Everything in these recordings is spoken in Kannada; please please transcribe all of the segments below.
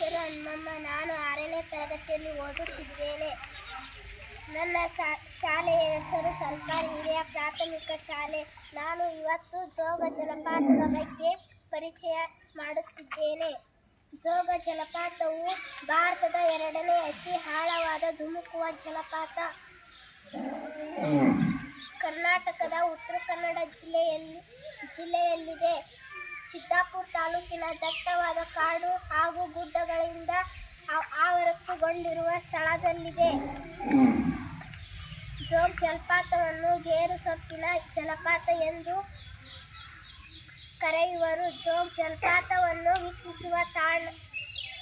ಹೆಸರು ಹನುಮಮ್ಮ. ನಾನು ಆರನೇ ತರಗತಿಯಲ್ಲಿ ಓದುತ್ತಿದ್ದೇನೆ. ನನ್ನ ಶಾಲೆಯ ಹೆಸರು ಸರ್ಕಾರಿ ಹಿರಿಯ ಪ್ರಾಥಮಿಕ ಶಾಲೆ. ನಾನು ಇವತ್ತು ಜೋಗ ಜಲಪಾತದ ಬಗ್ಗೆ ಪರಿಚಯ ಮಾಡುತ್ತಿದ್ದೇನೆ. ಜೋಗ ಜಲಪಾತವು ಭಾರತದ ಎರಡನೇ ಅತಿ ಆಳವಾದ ಧುಮುಕುವ ಜಲಪಾತ. ಕರ್ನಾಟಕದ ಉತ್ತರ ಕನ್ನಡ ಜಿಲ್ಲೆಯಲ್ಲಿ, ಜಿಲ್ಲೆಯಲ್ಲಿದೆ. ಸಿದ್ದಾಪುರ ತಾಲೂಕಿನ ದಟ್ಟವಾದ ಕಾಡು ಗುಡ್ಡಗಳಿಂದ ಆ- ಆವೃತಗೊಂಡಿರುವ ಸ್ಥಳದಲ್ಲಿದೆ. ಜೋಗ್ ಜಲಪಾತವನ್ನು ಗೇರು ಸೊಪ್ಪಿನ ಜಲಪಾತ ಎಂದು ಕರೆಯುವರು. ಜೋಗ್ ಜಲಪಾತವನ್ನು ವೀಕ್ಷಿಸುವ ತಾಣ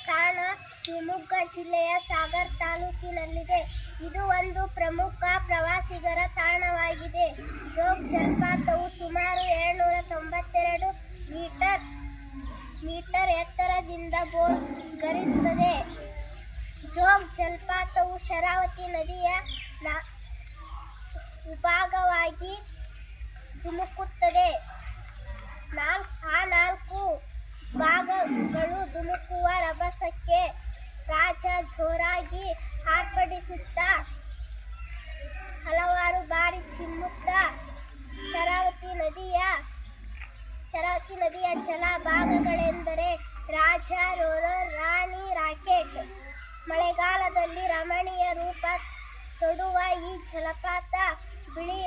ತಾಣ ಶಿವಮೊಗ್ಗ ಜಿಲ್ಲೆಯ ಸಾಗರ್ ತಾಲೂಕಿನಲ್ಲಿದೆ. ಇದು ಒಂದು ಪ್ರಮುಖ ಪ್ರವಾಸಿಗರ ತಾಣವಾಗಿದೆ. ಜೋಗ್ ಜಲಪಾತವು ಸುಮಾರು ಏಳ್ನೂರ ತೊಂಬತ್ತೆರಡು ಮೀಟರ್ ಮೀಟರ್ ಎತ್ತರದಿಂದ ಬೋರ್ಗರಿಯುತ್ತದೆ ಜೋಗ್ ಜಲಪಾತವು ಶರಾವತಿ ನದಿಯ ವಿಭಾಗವಾಗಿ ಧುಮುಕುತ್ತದೆ. ನಾಲ್ಕು ಆ ನಾಲ್ಕು ಭಾಗಗಳು ಧುಮುಕುವ ರಭಸಕ್ಕೆ ರಾಜ ಜೋರಾಗಿ ಆರ್ಭಟಿಸುತ್ತಾ, ಹಲವಾರು ಬಾರಿ ಚಿಮ್ಮುತ್ತ, ಶರಾವತಿ ನದಿಯ ಶರಾವತಿ ನದಿಯ ಜಲ ಭಾಗಗಳೆಂದರೆ ರಾಜ, ರೋಲರ್, ರಾಣಿ, ರಾಕೆಟ್. ಮಳೆಗಾಲದಲ್ಲಿ ರಮಣೀಯ ರೂಪ ತೊಡುವ ಈ ಜಲಪಾತ ಬಿಳಿ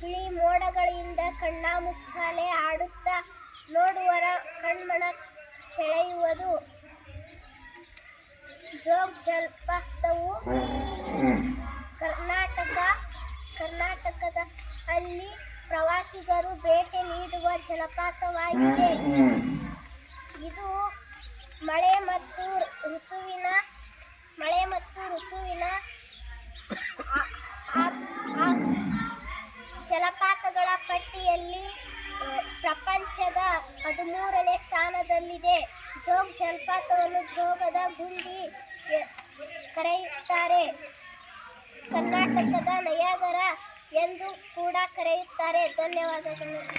ಬಿಳಿ ಮೋಡಗಳಿಂದ ಕಣ್ಣಾಮುಚ್ಚಾಲೆ ಆಡುತ್ತಾ ನೋಡುವರ ಕಣ್ಮಣ ಸೆಳೆಯುವುದು ಜೋಗ್ ಜಲಪಾತವು. ಪ್ರವಾಸಿಗರು ಭೇಟಿ ನೀಡುವ ಜಲಪಾತವಾಗಿದೆ. ಇದು ಮಳೆ ಮತ್ತು ಋತುವಿನ, ಮಳೆ ಮತ್ತು ಋತುವಿನ ಜಲಪಾತಗಳ ಪಟ್ಟಿಯಲ್ಲಿ ಪ್ರಪಂಚದ ಹದಿಮೂರನೇ ಸ್ಥಾನದಲ್ಲಿದೆ. ಜೋಗ್ ಜಲಪಾತವನ್ನು ಜೋಗದ ಗುಂಡಿ ಕರೆಯುತ್ತಾರೆ. ಕರ್ನಾಟಕದ ನಯಗರ ಎಂದು ಕೂಡ ಕರೆಯುತ್ತಾರೆ. ಧನ್ಯವಾದಗಳು.